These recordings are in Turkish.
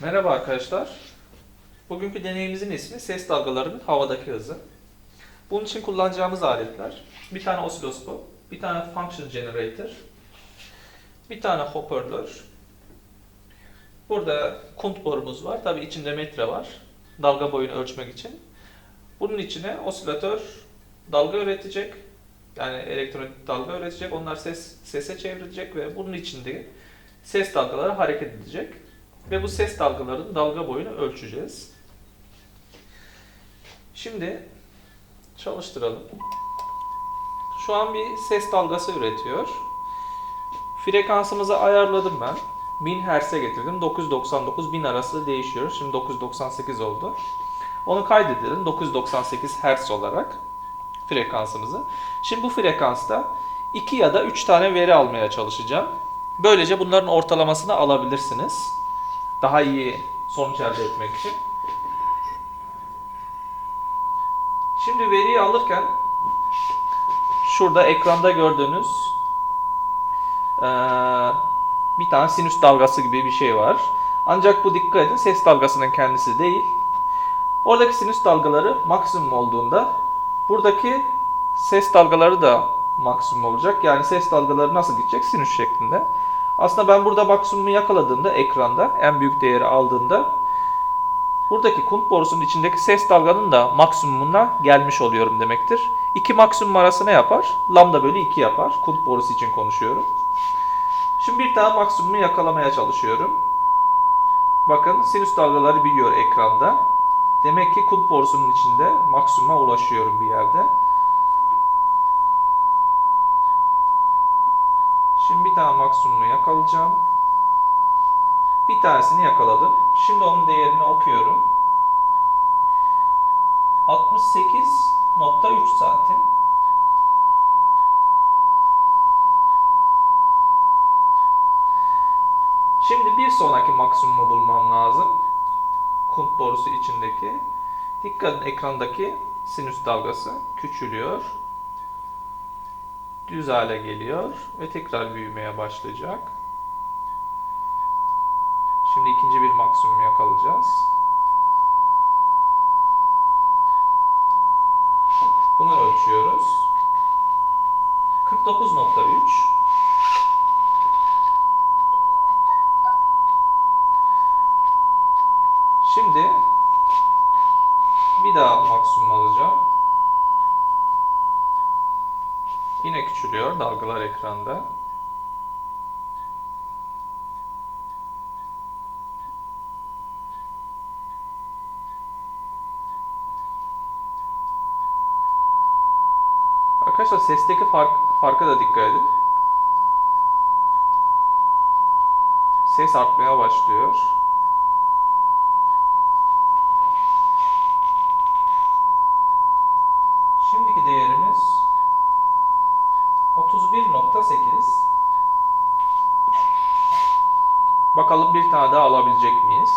Merhaba arkadaşlar. Bugünkü deneyimizin ismi ses dalgalarının havadaki hızı. Bunun için kullanacağımız aletler bir tane osiloskop, bir tane function generator, bir tane hoparlör. Burada kunt borumuz var. Tabi içinde metre var. Dalga boyunu ölçmek için. Bunun içine osilatör dalga üretecek. Yani elektronik dalga üretecek. Onlar ses sese çevrilecek ve bunun içinde ses dalgaları hareket edecek. Ve bu ses dalgalarının dalga boyunu ölçeceğiz. Şimdi çalıştıralım. Şu an bir ses dalgası üretiyor. Frekansımızı ayarladım ben. 1000 Hz'e getirdim. 999 1000 arası değişiyor. Şimdi 998 oldu. Onu kaydedelim 998 Hz olarak frekansımızı. Şimdi bu frekansta 2 ya da 3 tane veri almaya çalışacağım. Böylece bunların ortalamasını alabilirsiniz daha iyi sonuç elde etmek için. Şimdi veriyi alırken şurada ekranda gördüğünüz bir tane sinüs dalgası gibi bir şey var. Ancak bu dikkat edin ses dalgasının kendisi değil. Oradaki sinüs dalgaları maksimum olduğunda buradaki ses dalgaları da maksimum olacak. Yani ses dalgaları nasıl gidecek? Sinüs şeklinde. Aslında ben burada maksimumu yakaladığımda ekranda en büyük değeri aldığımda buradaki kunt borusunun içindeki ses dalganın da maksimumuna gelmiş oluyorum demektir. İki maksimum arası ne yapar? Lambda bölü 2 yapar. Kunt borusu için konuşuyorum. Şimdi bir tane maksimumu yakalamaya çalışıyorum. Bakın sinüs dalgaları biliyor ekranda. Demek ki kunt borusunun içinde maksimuma ulaşıyorum bir yerde. Şimdi bir tane maksimumu yakalayacağım. Bir tanesini yakaladım. Şimdi onun değerini okuyorum. 68.3 santim. Şimdi bir sonraki maksimumu bulmam lazım. Kunt borusu içindeki. Dikkat edin ekrandaki sinüs dalgası küçülüyor düz hale geliyor ve tekrar büyümeye başlayacak. Şimdi ikinci bir maksimum yakalayacağız. Bunu ölçüyoruz. 49.3 Şimdi bir daha maksimum Küçülüyor dalgalar ekranda. Arkadaşlar sesteki fark, farka da dikkat edin. Ses artmaya başlıyor. Şimdiki değerimiz 31.8 Bakalım bir tane daha alabilecek miyiz?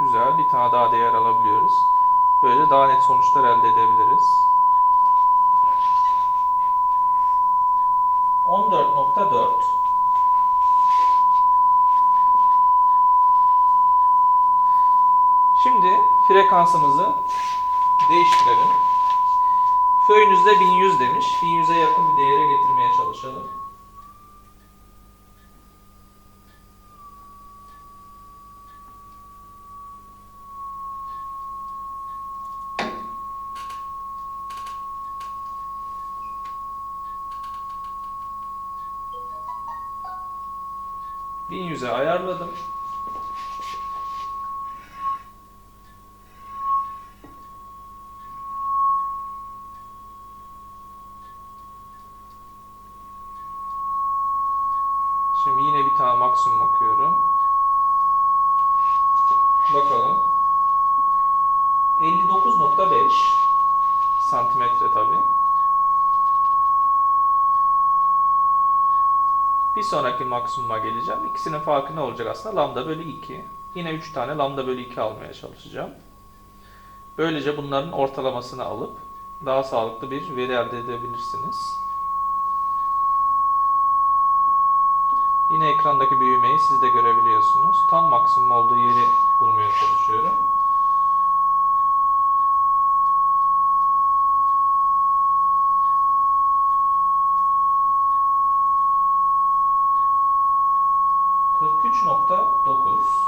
Güzel. Bir tane daha değer alabiliyoruz. Böylece daha net sonuçlar elde edebiliriz. 14.4 Şimdi frekansımızı değiştirelim. Föyünüzde 1100 demiş. 1100'e yakın bir değere getirmeye çalışalım. ...1100'e ayarladım. Sonraki maksimuma geleceğim. İkisinin farkı ne olacak aslında? Lambda bölü 2. Yine 3 tane lambda bölü 2 almaya çalışacağım. Böylece bunların ortalamasını alıp daha sağlıklı bir veri elde edebilirsiniz. Yine ekrandaki büyümeyi siz de görebiliyorsunuz. Tam maksimum olduğu yeri bulmaya çalışıyorum. %43.9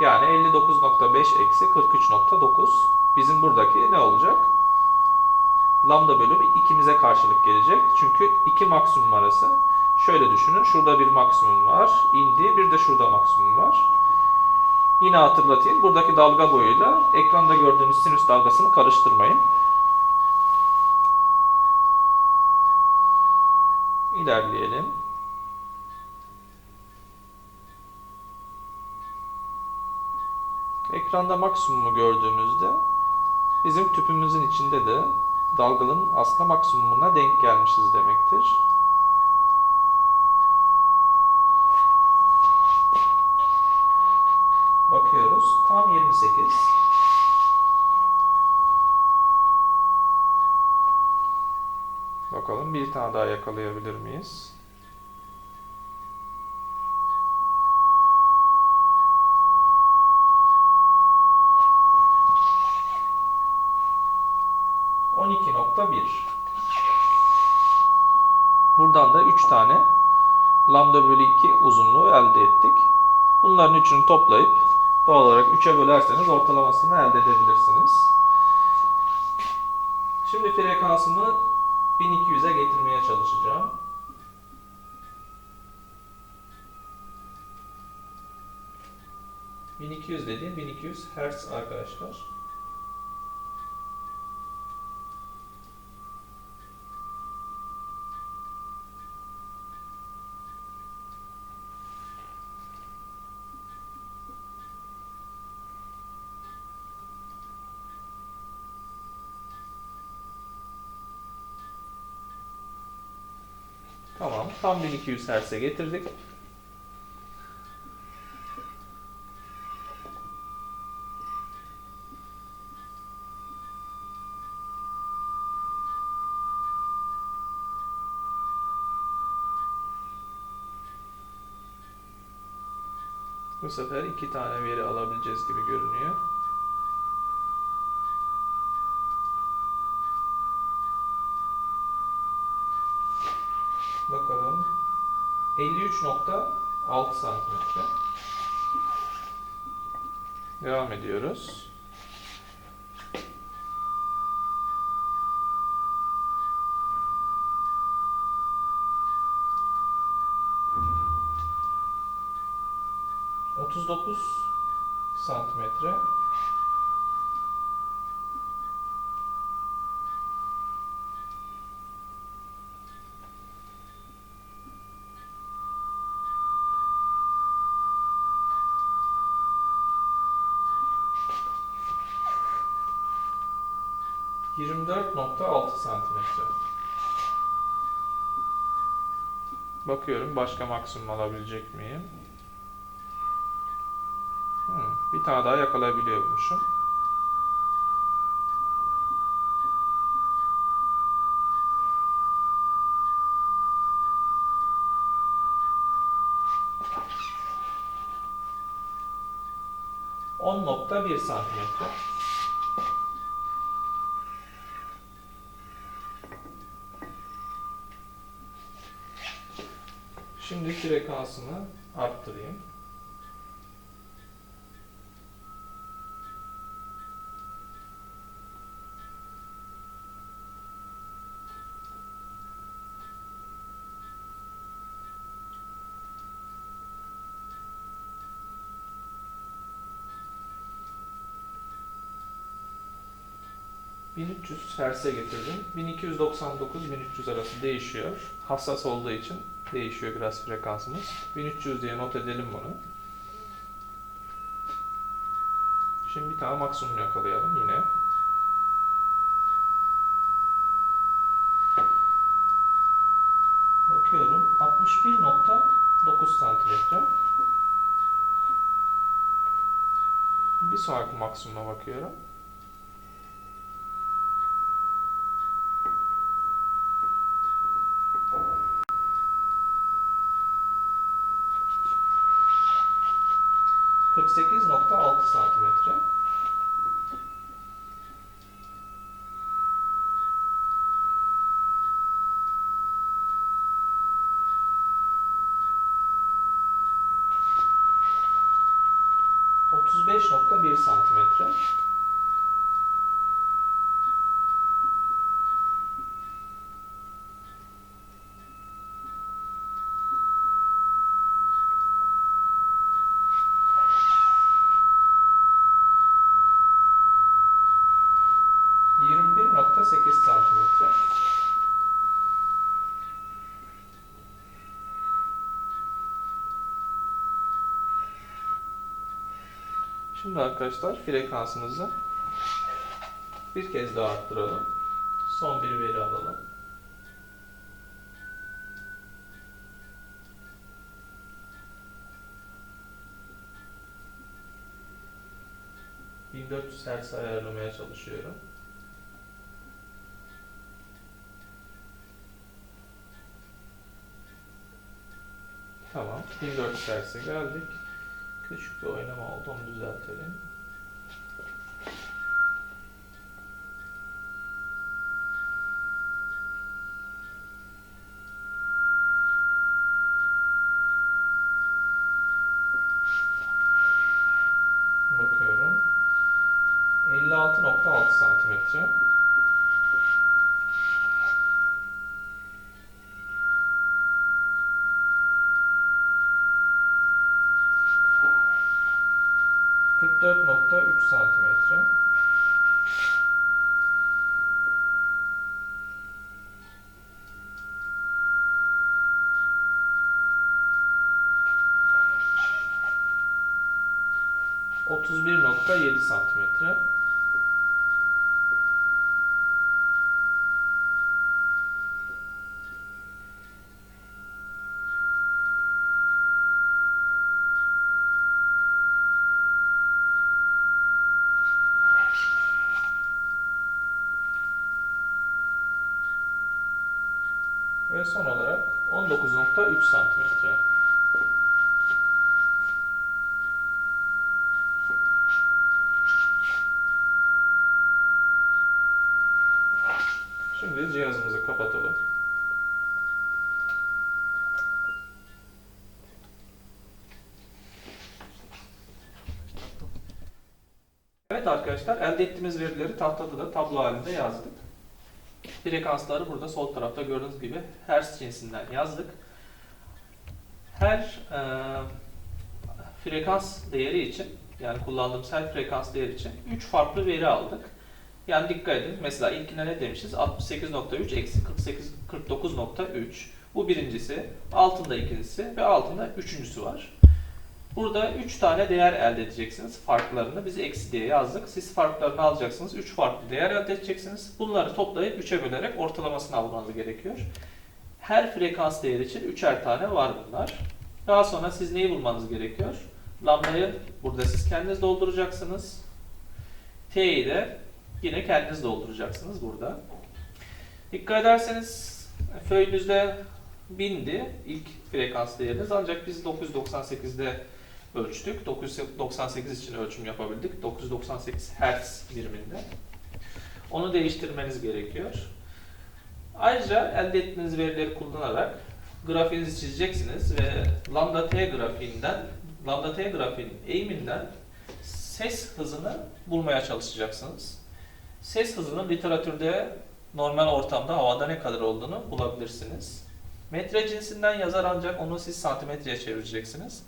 yani 59.5 eksi 43.9 bizim buradaki ne olacak? Lambda bölü ikimize karşılık gelecek. Çünkü iki maksimum arası. Şöyle düşünün. Şurada bir maksimum var. indi. Bir de şurada maksimum var. Yine hatırlatayım. Buradaki dalga boyuyla ekranda gördüğünüz sinüs dalgasını karıştırmayın. İlerleyelim. Ekranda maksimumu gördüğümüzde bizim tüpümüzün içinde de dalganın aslında maksimumuna denk gelmişiz demektir. Bakıyoruz. Tam 28. Bakalım bir tane daha yakalayabilir miyiz? On iki nokta bir. Buradan da 3 tane lambda bölü 2 uzunluğu elde ettik. Bunların üçünü toplayıp doğal olarak 3'e bölerseniz ortalamasını elde edebilirsiniz. Şimdi frekansımı 1200'e getirmeye çalışacağım. ...1200 dediğim 1200 Hz arkadaşlar. Tamam. Tam 1200 Hz'e getirdik. Bu sefer iki tane veri alabileceğiz gibi görünüyor. Bakalım. 53.6 santimetre. Devam ediyoruz. Otuz dokuz santimetre. Yirmi dört nokta altı santimetre. Bakıyorum başka maksimum alabilecek miyim? Hmm, bir tane daha yakalayabiliyormuşum. On bir santimetre. Şimdi frekansını arttırayım. ...1300 Hz'e getirdim. 1299-1300 arası değişiyor. Hassas olduğu için değişiyor biraz frekansımız. 1300 diye not edelim bunu. Şimdi bir tane maksimum yakalayalım yine. Bakıyorum 61.9 santimetre. Bir sonraki maksimuma bakıyorum. Santimetre. Otuz beş nokta bir santimetre. Yirmi bir nokta sekiz santimetre. Şimdi arkadaşlar frekansımızı bir kez daha arttıralım. Son bir veri alalım. ...1400 Hz ayarlamaya çalışıyorum. Tamam. 1400 Hz'e geldik. Küçük bir oynama oldu. Onu düzeltelim. Bakıyorum. 56.6 santimetre. Santimetre. Otuz bir nokta yedi santimetre. Ve son olarak 19.3 santimetre. Cihazımızı kapatalım. Evet arkadaşlar elde ettiğimiz verileri tahtada da tablo halinde yazdık. Frekansları burada sol tarafta gördüğünüz gibi Hertz cinsinden yazdık. Her e, frekans değeri için yani kullandığımız her frekans değeri için 3 farklı veri aldık. Yani dikkat edin. Mesela ilkine ne demişiz? 68.3 eksi 48 49.3. Bu birincisi. Altında ikincisi ve altında üçüncüsü var. Burada 3 tane değer elde edeceksiniz. Farklarını biz eksi diye yazdık. Siz farklarını alacaksınız. 3 farklı değer elde edeceksiniz. Bunları toplayıp 3'e bölerek ortalamasını almanız gerekiyor. Her frekans değeri için 3'er tane var bunlar. Daha sonra siz neyi bulmanız gerekiyor? Lambdayı burada siz kendiniz dolduracaksınız. T'yi de yine kendiniz dolduracaksınız burada. Dikkat ederseniz föyünüzde 1000'di ilk frekans değeriniz ancak biz 998'de ölçtük. 998 için ölçüm yapabildik. 998 Hz biriminde. Onu değiştirmeniz gerekiyor. Ayrıca elde ettiğiniz verileri kullanarak grafiğinizi çizeceksiniz ve lambda t grafiğinden, lambda t grafiğinin eğiminden ses hızını bulmaya çalışacaksınız. Ses hızının literatürde normal ortamda havada ne kadar olduğunu bulabilirsiniz. Metre cinsinden yazar ancak onu siz santimetreye çevireceksiniz.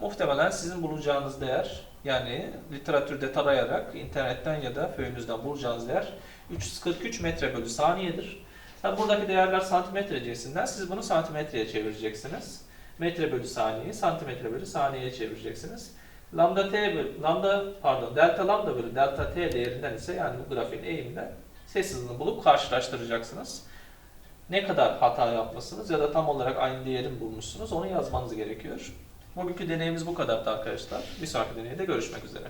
Muhtemelen sizin bulacağınız değer yani literatürde tarayarak internetten ya da föyünüzden bulacağınız değer 343 metre bölü saniyedir. Tabi buradaki değerler santimetre cinsinden siz bunu santimetreye çevireceksiniz. Metre bölü saniye, santimetre bölü saniyeye çevireceksiniz. Lambda t bölü, lambda pardon delta lambda bölü delta t değerinden ise yani bu grafiğin eğiminden ses hızını bulup karşılaştıracaksınız. Ne kadar hata yapmışsınız ya da tam olarak aynı değeri mi bulmuşsunuz onu yazmanız gerekiyor. Bugünkü deneyimiz bu kadardı arkadaşlar. Bir sonraki deneyde görüşmek üzere.